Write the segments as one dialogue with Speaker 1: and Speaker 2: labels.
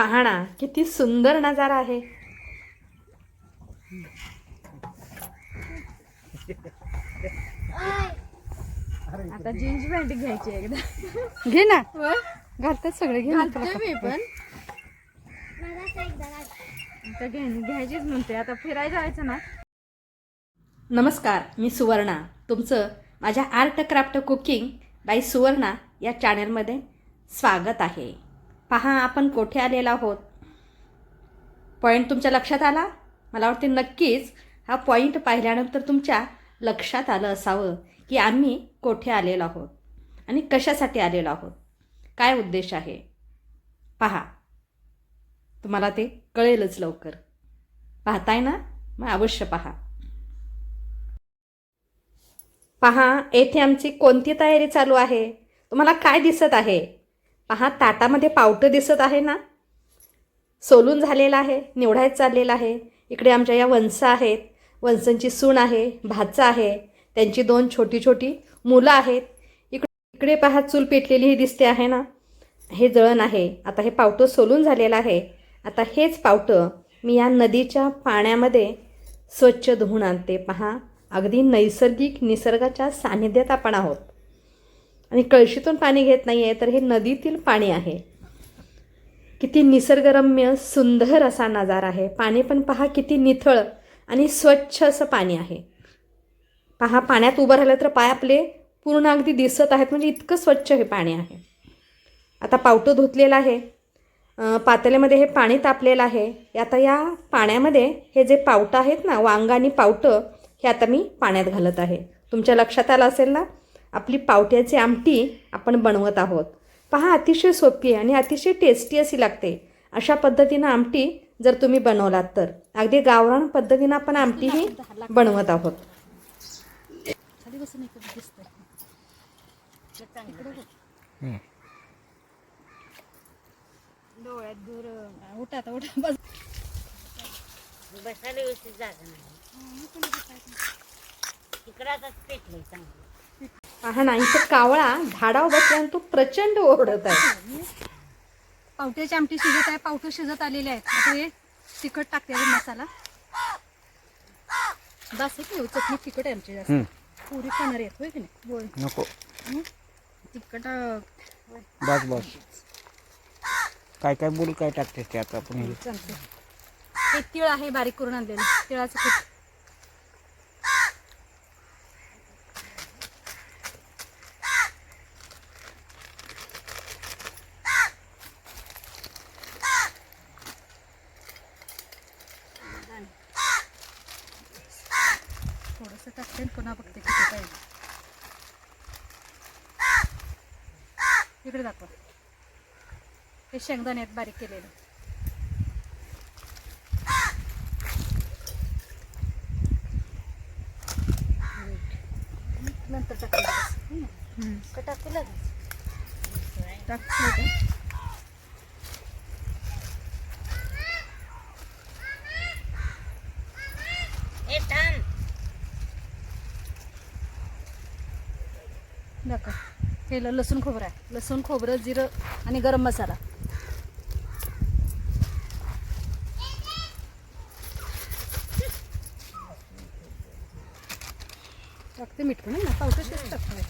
Speaker 1: पाहणा किती सुंदर नजारा आहे.
Speaker 2: आता जीन्स पॅन्ट घ्यायची एकदा.
Speaker 1: घे ना. घालतात सगळे घे
Speaker 2: घालते मी पण. आता घ्यायचीच म्हणते आता फिरायला जायचं ना.
Speaker 1: नमस्कार मी सुवर्णा. तुमचं माझ्या art craft cooking by Suvarna या चॅनलमध्ये स्वागत आहे. पहा आपण कोठे आलेला आहोत? पॉईंट तुमच्या लक्षात आला? मला वाटते नक्कीच हा पॉईंट पाहिल्यानंतर तुमच्या लक्षात आलं असावं की आम्ही कोठे आलेलो आहोत आणि कशासाठी आलेलो आहोत. काय उद्देश आहे? पहा. तुम्हाला ते कळेलच लवकर. पाहताय ना? मग अवश्य पहा. पहा येथे आमची कोणती तयारी चालू आहे? तुम्हाला काय दिसत आहे? पहा ताटामध्ये पावटं दिसत आहे ना? सोलून झालेलं आहे निवडायचं चाललेलं आहे. इकडे आमच्या या वंस आहेत. वंसांची सून आहे भाचा आहे. त्यांची दोन छोटी छोटी मुलं आहेत. इकडे इकडे पहा चूल पेटलेली ही दिसते आहे ना? हे जळण आहे. आता हे पावटं सोलून झालेलं आहे. आता हेच पावटं मी या नदीच्या पाण्यामध्ये स्वच्छ धुवून आणते. पहा अगदी नैसर्गिक निसर्गाच्या सानिध्यात आपण आहोत. आणि कळशीतून पाणी घेत नाही आहे तर हे नदीतील पाणी आहे. किती निसर्गरम्य सुंदर असा नजारा आहे. पाणी पण पहा किती निथळ आणि स्वच्छ असं पाणी आहे. पहा पाण्यात उभं राहिलं तर पाय आपले पूर्ण अगदी दिसत आहेत म्हणजे इतकं स्वच्छ हे पाणी आहे. आता पावटं धुतलेलं आहे. अं, पातेल्यामध्ये हे पाणी तापलेलं आहे. आता या पाण्यामध्ये हे जे पावटं आहेत ना वांग आणि पावटं हे आता मी पाण्यात घालत आहे. तुमच्या लक्षात आलं असेल ना? आपली पावट्याची आमटी आपण बनवत आहोत. पहा अतिशय सोपी आहे आणि अतिशय टेस्टी अशी लागते. अशा पद्धतीनं आमटी जर तुम्ही बनवलात तर. अगदी गावरान पद्धतीनं आपण आमटी ही बनवत आहोत.
Speaker 2: आता
Speaker 3: बसायला व्यवस्थित जागा नाही. पेटलंय चांगलं.
Speaker 1: पहा ना इथं कावळा झाडावर बसल्यानं तो प्रचंड ओरडत आहे.
Speaker 2: पावट्याची आमटी शिजत आहे पावटं शिजत आलेले आहेत. आता हे तिखट टाकते आहे मसाला. बस आहे की नाही? चटणी तिखट आहे आमची जास्त. पुरी खाणार आहेत होय की नाही?
Speaker 4: नको.
Speaker 2: तिखट
Speaker 4: बस बस. काय काय बोल काय टाकते ते आता आपण हे.
Speaker 2: हे तिळ आहे बारीक करून आणलेलं. तिळाचं पीठ. आणि पुन्हा बघते किती पाहिजे इकडे दाखवा. हे शेंगदाणे आहेत बारीक केलेलं. नंतर टाकलं टाकलं ते.
Speaker 3: हे थांब
Speaker 2: दाखव केलं लसूण खोबरं आहे. लसूण खोबरं जिरं आणि गरम मसाला. टाकते मीठ पण ना पावसाच टाकते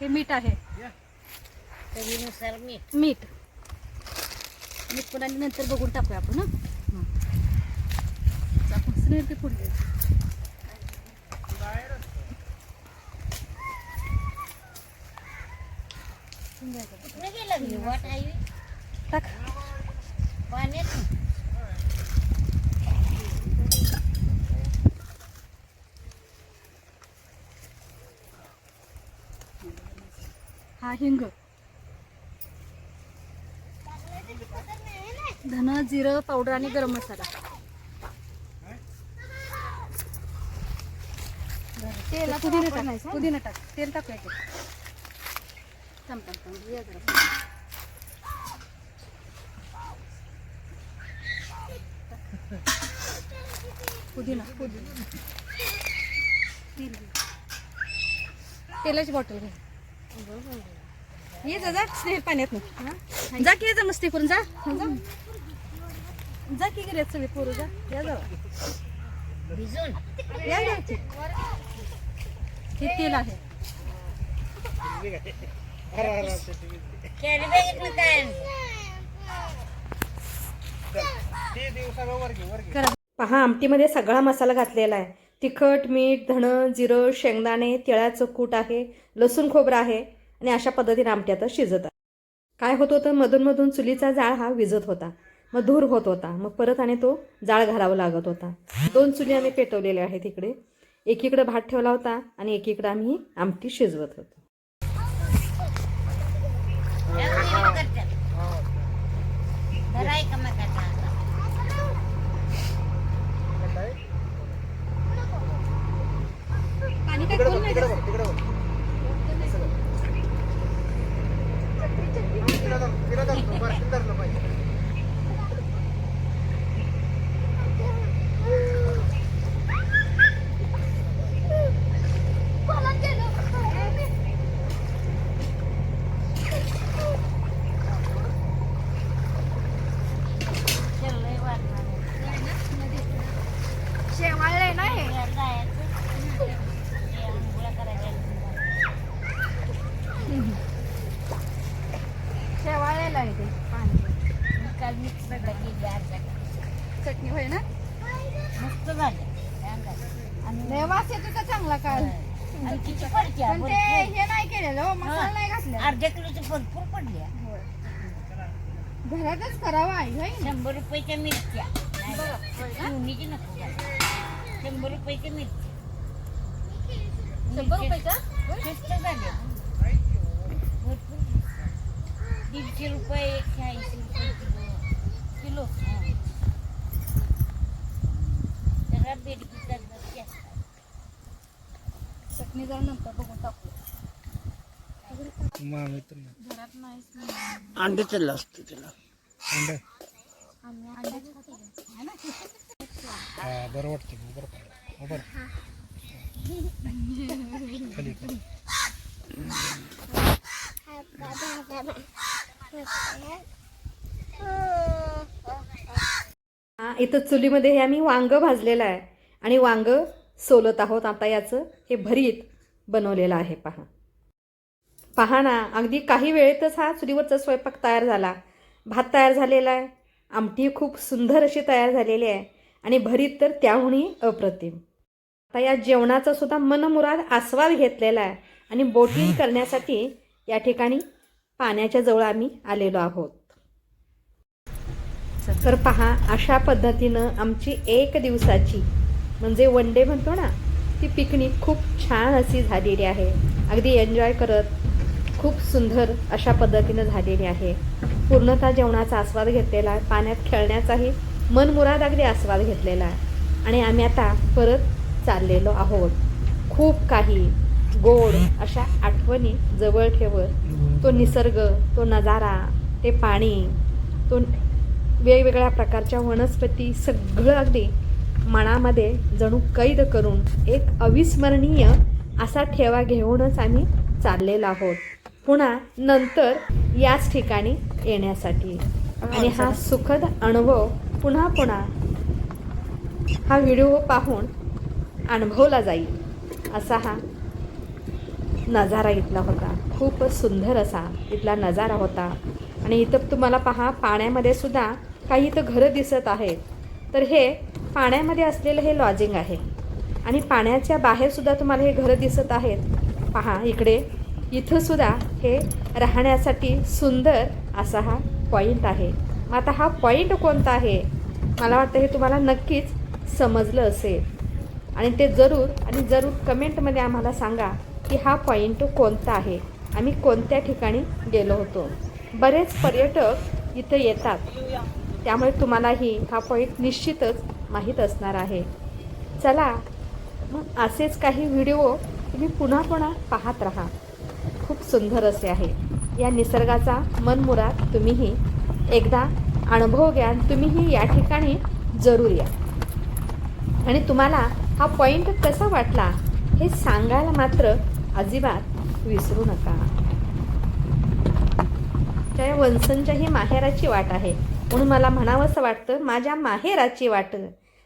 Speaker 2: हे. मीठ आहे.
Speaker 3: चवीनुसार मीठ.
Speaker 2: मीठ मीठ पण आणि नंतर बघून टाकूया आपण हां. आपण ते पुढे
Speaker 3: मी वाट आहे
Speaker 2: टाक
Speaker 3: पाण्यात
Speaker 2: हा हिंग धन जिरं पावडर आणि गरम मसाला तेल पुदिना टाक पुदिना टाक तेल टाकूया ते थांब थांब थांब या जरा. पुदिना. तेलाची बॉटल घे.
Speaker 1: ये जा जा स्नेहल पाण्यात ना जा की ये जा मस्ती करून जा. जा. जा की गिरे सगळे पोरं जा. या जा. या या की. हे तेल आहे.
Speaker 3: कॅरी. काय?
Speaker 1: पहा आमटीमध्ये सगळा मसाला घातलेला आहे. तिखट मीठ धणं जिरं शेंगदाणे तिळाचं कूट आहे लसूण खोबरं आहे आणि अशा पद्धतीने आमटी आता शिजत आहे. काय होत होतं? मधूनमधून चुलीचा जाळ हा विजत होता. मग धूर होत होता. मग परत आणि तो जाळ घालावा लागत होता. दोन चुली आम्ही पेटवलेल्या आहेत इकडे. एकीकडे भात ठेवला होता आणि एकीकडे आम्ही आमटी शिजवत होतो.
Speaker 3: का
Speaker 1: खोल नाही.
Speaker 2: शेवाळले नाही
Speaker 3: फिरायला जायचं. हे आंघोळ्या करायच्या.
Speaker 2: शेवाळलेलं आहे ते पाणी
Speaker 3: काल मिक्स केली अर्धा
Speaker 2: चटणी होय ना
Speaker 3: मस्त झाले आणि
Speaker 2: लय वास येतो का चांगला काल.
Speaker 3: आणि किती पडते.
Speaker 2: पण ते हे नाही केलेलं हो, मसाला नाही घातला
Speaker 3: अर्ध्या किलोची भरपूर पडली.
Speaker 2: घरातच करावं आई होय? ना?
Speaker 3: शंभर रुपयाच्या मिरच्या. नको. शंभर रुपयाच्या मिरच्या.
Speaker 2: शंभर रुपयाचा
Speaker 3: स्वस्त झाले भरपूर. दीडशे रुपये एकशे ऐंशी रुपये किलो. किलो. जरा बेडकीचा.
Speaker 2: चटणी जरा नंतर बघून टाकू
Speaker 4: अंडे? चाललं असतं त्याला
Speaker 5: हा बरं वाटतं बरं पाहिजे बरं खाली खाली.
Speaker 1: हा इथं चुलीमध्ये हे आम्ही वांगं भाजलेलं आहे. आणि वांगं सोलत आहोत आता याचं हे भरीत बनवलेलं आहे पहा. पहा ना अगदी काही वेळेतच हा चुलीवरचा स्वयंपाक तयार झाला. भात तयार झालेला आहे आमटी खूप सुंदर अशी तयार झालेली आहे आणि भरीत तर त्याहूनही अप्रतिम. आता या जेवणाचा सुद्धा मनमुराद आस्वाद घेतलेला आहे आणि बोटिंग करण्यासाठी या ठिकाणी पाण्याच्या जवळ आम्ही आलेलो आहोत. तर पहा अशा पद्धतीनं आमची एक दिवसाची म्हणजे वन डे म्हणतो ना ती पिकनिक खूप छान अशी झालेली आहे. अगदी एन्जॉय करत खूप सुंदर अशा पद्धतीनं झालेली आहे. पूर्णतः जेवणाचा आस्वाद घेतलेला आहे पाण्यात खेळण्याचाही मनमुराद अगदी आस्वाद घेतलेला आहे. आणि आम्ही आता परत चाललेलो आहोत. खूप काही गोड अशा आठवणी जवळ ठेवत तो निसर्ग तो नजारा ते पाणी तो वेगवेगळ्या प्रकारच्या वनस्पती सगळं अगदी मनामध्ये जणू कैद करून एक अविस्मरणीय असा ठेवा घेऊनच आम्ही चाललेलो आहोत. पुन्हा नंतर याच ठिकाणी येण्यासाठी. आणि हा सुखद अनुभव पुन्हा पुन्हा हा व्हिडिओ पाहून अनुभवला जाईल असा हा नजारा इथला होता. खूपच सुंदर असा इथला नजारा होता. आणि इथं तुम्हाला पहा पाण्यामध्ये सुद्धा काही इथं घरं दिसत आहेत. तर हे पाण्यामध्ये असलेलं हे लॉजिंग आहे. आणि पाण्याच्या बाहेरसुद्धा तुम्हाला हे घरं दिसत आहेत. पहा इकडे. इथंसुद्धा हे राहण्यासाठी सुंदर असा हा पॉईंट आहे. मग आता हा पॉईंट कोणता आहे? मला वाटतं हे तुम्हाला नक्कीच समजलं असेल. आणि ते जरूर आणि जरूर कमेंटमध्ये आम्हाला सांगा की हा पॉईंट कोणता आहे? आम्ही कोणत्या ठिकाणी गेलो होतो? बरेच पर्यटक इथं येतात. त्यामुळे तुम्हालाही हा पॉईंट निश्चितच माहीत असणार आहे. चला मग असेच काही व्हिडिओ तुम्ही पुन्हा पुन्हा पाहत राहा. खूप सुंदर असे आहे. या निसर्गाचा मनमुराद तुम्हीही एकदा अनुभव घ्या आणि तुम्हीही या ठिकाणी जरूर या. आणि तुम्हाला हा पॉईंट कसा वाटला हे सांगायला मात्र अजिबात विसरू नका. त्या या ही माहेराची वाट आहे. म्हणून मला म्हणावंसं वाटतं माझ्या माहेराची वाट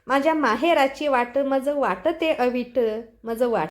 Speaker 1: माझ्या माहेराची वाट मज वाटते अविट मज वाट